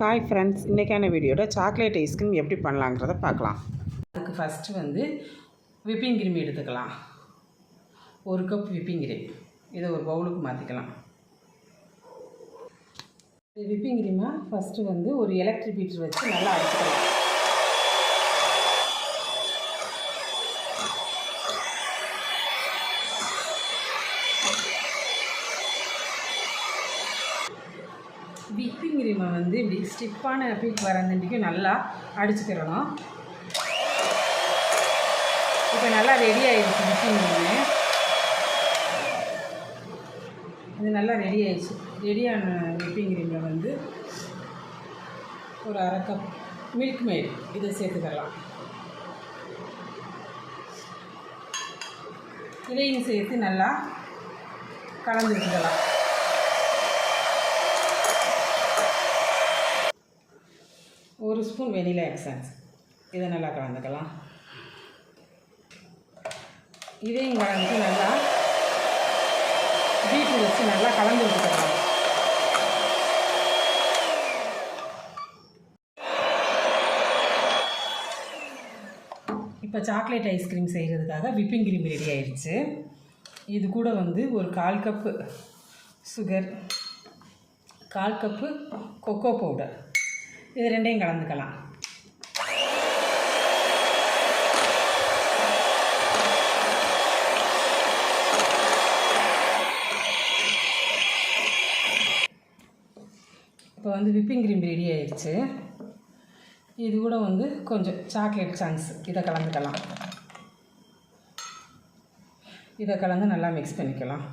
Hi friends இன்றைக்கான வீடியோட chocolate ice cream எப்படி பண்ணலாங்கிறத பார்க்கலாம். அதுக்கு ஃபஸ்ட்டு வந்து விப்பிங் கிரீம் எடுத்துக்கலாம். ஒரு கப் விப்பிங் கிரீம் இதை ஒரு பவுலுக்கு மாற்றிக்கலாம் விப்பிங் கிரீமாக ஃபஸ்ட்டு வந்து ஒரு எலக்ட்ரிக் பீட்டர் வச்சு நல்லா அடிச்சுக்கலாம். விப்பிங் கிரீமை வந்து இப்படி ஸ்டிப்பான பீக் வரந்தண்டிக்கும் நல்லா அடிச்சுக்கிறணும் இப்போ நல்லா ரெடி ஆகிடுச்சு விப்பிங் கிரீமு இது நல்லா ரெடி ஆயிடுச்சு. ரெடியான விப்பிங் கிரீமில் வந்து ஒரு அரை கப் மில்க் மேட் இதை சேர்த்துக்கலாம் இதையும் சேர்த்து நல்லா கலந்து விட்டுக்கலாம் ஒரு ஸ்பூன் வெனிலா எக்ஸன்ஸ். இதை நல்லா கலந்துக்கலாம். இதையும் கலந்து நல்லா வீட்டில் வச்சு நல்லா கலந்து விட்டுக்கலாம் இப்போ சாக்லேட் ஐஸ்கிரீம் செய்கிறதுக்காக விப்பிங் கிரீம் ரெடி ஆயிடுச்சு இது கூட வந்து ஒரு கால் கப்பு சுகர் கால் கப்பு கொக்கோ பவுடர். இது ரெண்டையும் கலந்துக்கலாம். இப்போ வந்து விப்பிங் க்ரீம் ரெடி ஆயிடுச்சு இது கூட வந்து கொஞ்சம் சாக்லேட் சாங்ஸ் இதை கலந்துக்கலாம். இதை கலந்து நல்லா மிக்ஸ் பண்ணிக்கலாம்.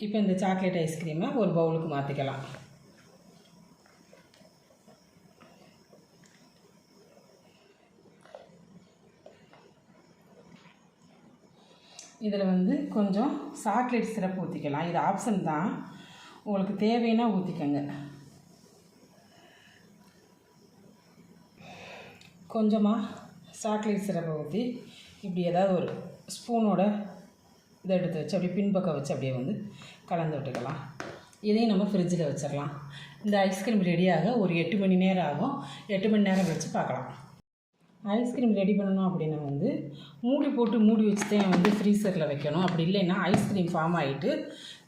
இப்போ இந்த சாக்லேட் ஐஸ்கிரீமை ஒரு பவுலுக்கு மாற்றிக்கலாம் இதில் வந்து கொஞ்சம் சாக்லேட் சிரப் ஊற்றிக்கலாம் இது ஆப்ஷன் தான். உங்களுக்கு தேவைன்னா ஊற்றிக்கங்க கொஞ்சமாக சாக்லேட் சிரப்பை ஊற்றி இப்படி ஏதாவது ஒரு ஸ்பூனோட இதை எடுத்து வச்சு அப்படியே பின்பக்கம் வச்சு அப்படியே வந்து கலந்து விட்டுக்கலாம். இதையும் நம்ம ஃப்ரிட்ஜில் வச்சிடலாம். இந்த ஐஸ்கிரீம் ரெடியாக ஒரு எட்டு மணி நேரம் ஆகும். எட்டு மணி நேரம் வச்சு பார்க்கலாம். ஐஸ்கிரீம் ரெடி பண்ணணும் அப்படின்னா வந்து மூடி போட்டு மூடி வச்சு தான் வந்து ஃப்ரீசரில் வைக்கணும். அப்படி இல்லைன்னா ஐஸ்கிரீம் ஃபார்ம் ஆகிட்டு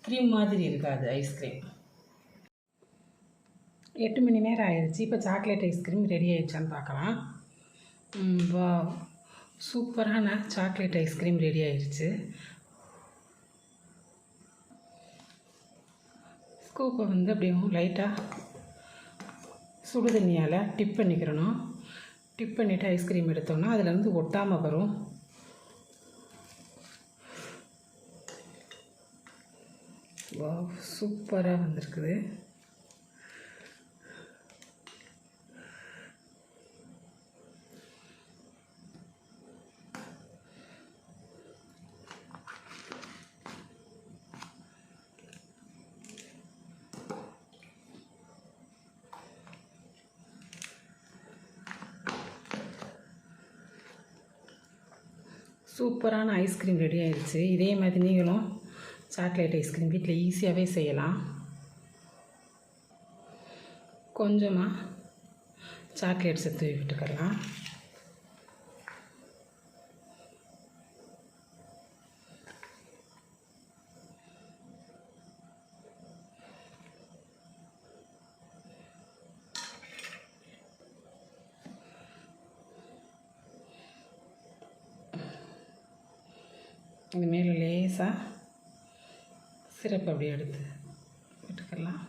க்ரீம் மாதிரி இருக்காது ஐஸ்கிரீம் எட்டு மணி நேரம் ஆயிடுச்சு இப்போ சாக்லேட் ஐஸ்கிரீம் ரெடி ஆயிடுச்சான்னு பார்க்கலாம். வா. சூப்பரான சாக்லேட் ஐஸ்கிரீம் ரெடி ஆயிடுச்சு ஸ்கூப்பை வந்து அப்படியே லைட்டாக சுடு தண்ணியால் டிப் பண்ணிக்கிறணும். டிப் பண்ணிவிட்டு ஐஸ்கிரீம் எடுத்தோம்னா அதில் வந்து ஒட்டாமல் வரும். வா சூப்பராக வந்திருக்குது. சூப்பரான ஐஸ்கிரீம் ரெடி ஆயிடுச்சு இதே மாதிரி நீங்களும் சாக்லேட் ஐஸ்கிரீம் வீட்டில் ஈஸியாகவே செய்யலாம். கொஞ்சமாக சாக்லேட் சேர்த்து விட்டுக்கலாம். இது மேலே லேசாக சிறப்பு அப்படியே எடுத்து விட்டுக்கலாம்.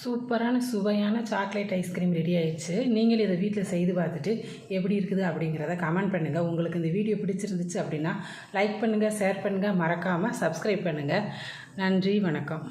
சூப்பரான சுவையான சாக்லேட் ஐஸ்கிரீம் ரெடி ஆயிடுச்சு. நீங்களும் இதை வீட்டில் செய்து பார்த்துட்டு எப்படி இருக்குது அப்படிங்கிறத கமெண்ட் பண்ணுங்கள் உங்களுக்கு இந்த வீடியோ பிடிச்சிருந்துச்சு அப்படின்னா லைக் பண்ணுங்கள் ஷேர் பண்ணுங்கள் மறக்காமல் சப்ஸ்கிரைப் பண்ணுங்கள் நன்றி வணக்கம்.